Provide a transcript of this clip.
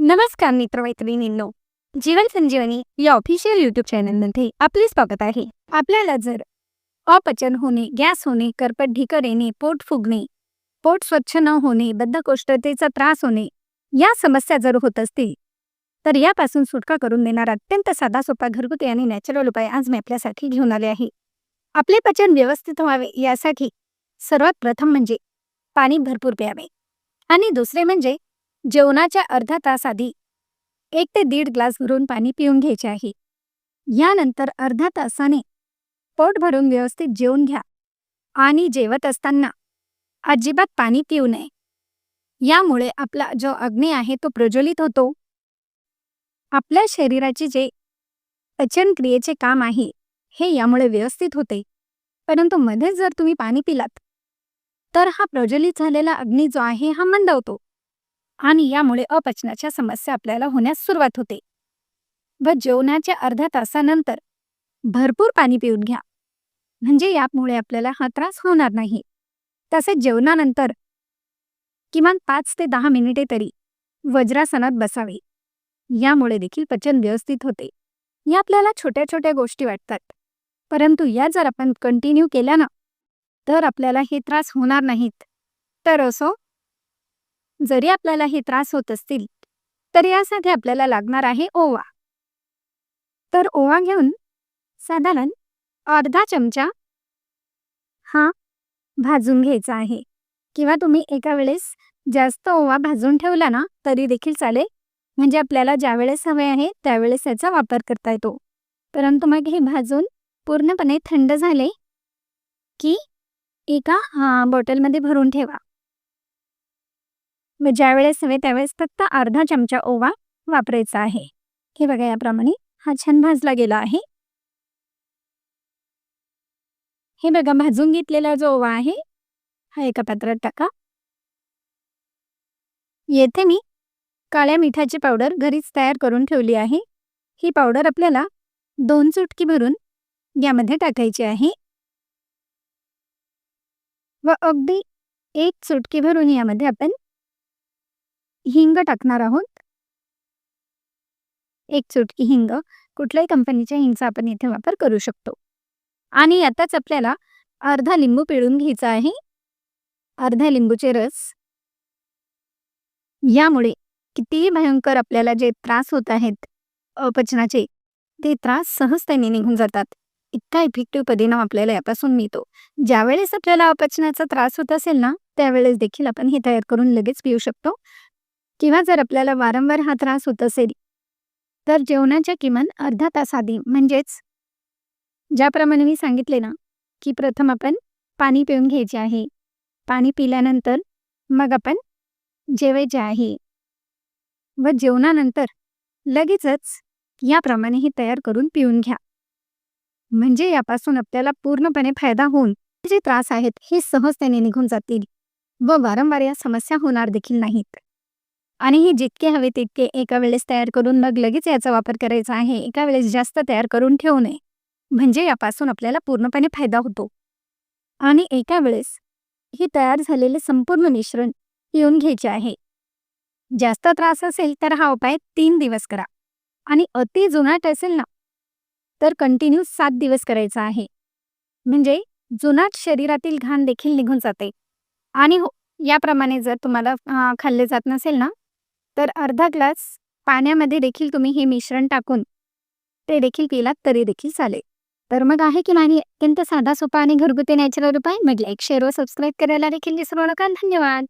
नमस्कार मित्रमैत्रिणींनो. जीवन संजीवनी या official YouTube चॅनलमध्ये आपले स्वागत आहे. आपल्याला जर अपचन होणे गॅस होणे करपट ढिकर येणे पोट फुगणे पोट स्वच्छ न होणे बद्धकोष्ठतेचा त्रास होणे या समस्या जर होत असतील तर यापासून सुटका करून देणारा अत्यंत साधा सोपा घरगुती आणि नॅचरल उपाय आज मी आपल्यासाठी घेऊन आले आहे. आपले पचन व्यवस्थित व्हावे यासाठी सर्वात प्रथम म्हणजे पाणी भरपूर प्यावे. आणि दुसरे म्हणजे जेवणाच्या अर्धा तास आधी एक ते दीड ग्लास भरून पाणी पिऊन घ्यायचे आहे. यानंतर अर्धा तासाने पोट भरून व्यवस्थित जेवून घ्या आणि जेवत असताना अजिबात पाणी पिऊ नये. यामुळे आपला जो अग्नी आहे तो प्रज्वलित होतो. आपल्या शरीराचे जे पचन क्रियेचे काम आहे हे यामुळे व्यवस्थित होते. परंतु मध्येच जर तुम्ही पाणी पिलात तर हा प्रज्वलित झालेला अग्नी जो आहे हा मंदवतो आणि यामुळे अपचनाच्या समस्या आपल्याला होण्यास सुरुवात होते. व जेवणाच्या अर्ध्या तासानंतर भरपूर पाणी पिऊन घ्या. म्हणजे यामुळे आपल्याला हा त्रास होणार नाही. तसेच जेवणानंतर किमान पाच ते दहा मिनिटे तरी वज्रासनात बसावे. यामुळे देखील पचन व्यवस्थित होते. या आपल्याला छोट्या छोट्या गोष्टी वाटतात. परंतु या जर आपण कंटिन्यू केल्या ना तर आपल्याला हे त्रास होणार नाहीत. तर असो जरी आपल्याला हे त्रास होत असतील तर यासाठी आपल्याला लागणार आहे ओवा. तर ओवा घेऊन साधारण अर्धा चमचा हा भाजून घ्यायचा आहे. किंवा तुम्ही एका वेळेस जास्त ओवा भाजून ठेवला ना तरी देखील चालेल. म्हणजे आपल्याला ज्या वेळेस हवे आहे त्यावेळेस याचा वापर करता येतो. परंतु मग हे भाजून पूर्णपणे थंड झाले की एका बॉटलमध्ये भरून ठेवा. मग ज्यावेळेस हवे त्यावेळेस फक्त अर्धा चमचा ओवा वापरायचा आहे. हे बघा याप्रमाणे हा छान भाजला गेला आहे. हे बघा भाजून घेतलेला जो ओवा आहे हा एका पात्रात टाका. येथे मी काळ्या मिठाची पावडर घरीच तयार करून ठेवली आहे. ही पावडर आपल्याला दोन चुटकी भरून यामध्ये टाकायची आहे. व अगदी एक चुटकी भरून यामध्ये आपण हिंग टाकणार आहोत. एक चुटकी हिंग कुठल्याही कंपनीच्या हिंगचा आपण इथे वापर करू शकतो. आणि यातच आपल्याला अर्धा लिंबू पिळून घ्यायचा आहे. अर्धा लिंबूचे रस. यामुळे कितीही भयंकर आपल्याला जे त्रास होत आहेत अपचनाचे ते त्रास सहजतेने निघून जातात. इतका इफेक्टिव्ह परिणाम आपल्याला यापासून मिळतो. ज्यावेळेस आपल्याला अपचनाचा त्रास होत असेल ना त्यावेळेस देखील आपण हे तयार करून लगेच पिऊ शकतो. किंवा जर आपल्याला वारंवार हा त्रास होत असेल तर जेवणाच्या किमान अर्धा तास आधी म्हणजेच ज्याप्रमाणे मी सांगितले ना की प्रथम आपण पाणी पिऊन घ्यायचे आहे. पाणी पिल्यानंतर मग आपण जेवायचे आहे. व जेवणानंतर लगेचच याप्रमाणे हे तयार करून पिऊन घ्या. म्हणजे यापासून आपल्याला पूर्णपणे फायदा होऊन जे त्रास आहेत हे सहजतेने निघून जातील व वारंवार या समस्या होणार देखील नाहीत. आणि हे जितके हवे तितके एका वेळेस तयार करून मग लगेच याचा वापर करायचा आहे. एका वेळेस जास्त तयार करून ठेवू नये. म्हणजे यापासून आपल्याला पूर्णपणे फायदा होतो. आणि एका वेळेस हे तयार झालेले संपूर्ण मिश्रण पिऊन घ्यायचे आहे. जास्त त्रास असेल तर हा उपाय तीन दिवस करा. आणि अति जुनाट असेल ना तर कंटिन्यू सात दिवस करायचा आहे. म्हणजे जुनाट शरीरातील घाण देखील निघून जाते. आणि हो याप्रमाणे जर तुम्हाला खाल्ले जात नसेल ना तर अर्धा ग्लास पाण्यामध्ये देखील तुम्ही हे मिश्रण टाकून ते देखील पिलात तरी देखील चालेल. तर मग आहे की नाही अत्यंत साधा सोपा आणि घरगुती नॅचरल उपाय? म्हटलं एक शेअर व सबस्क्राईब करायला देखील विसरू नका. धन्यवाद!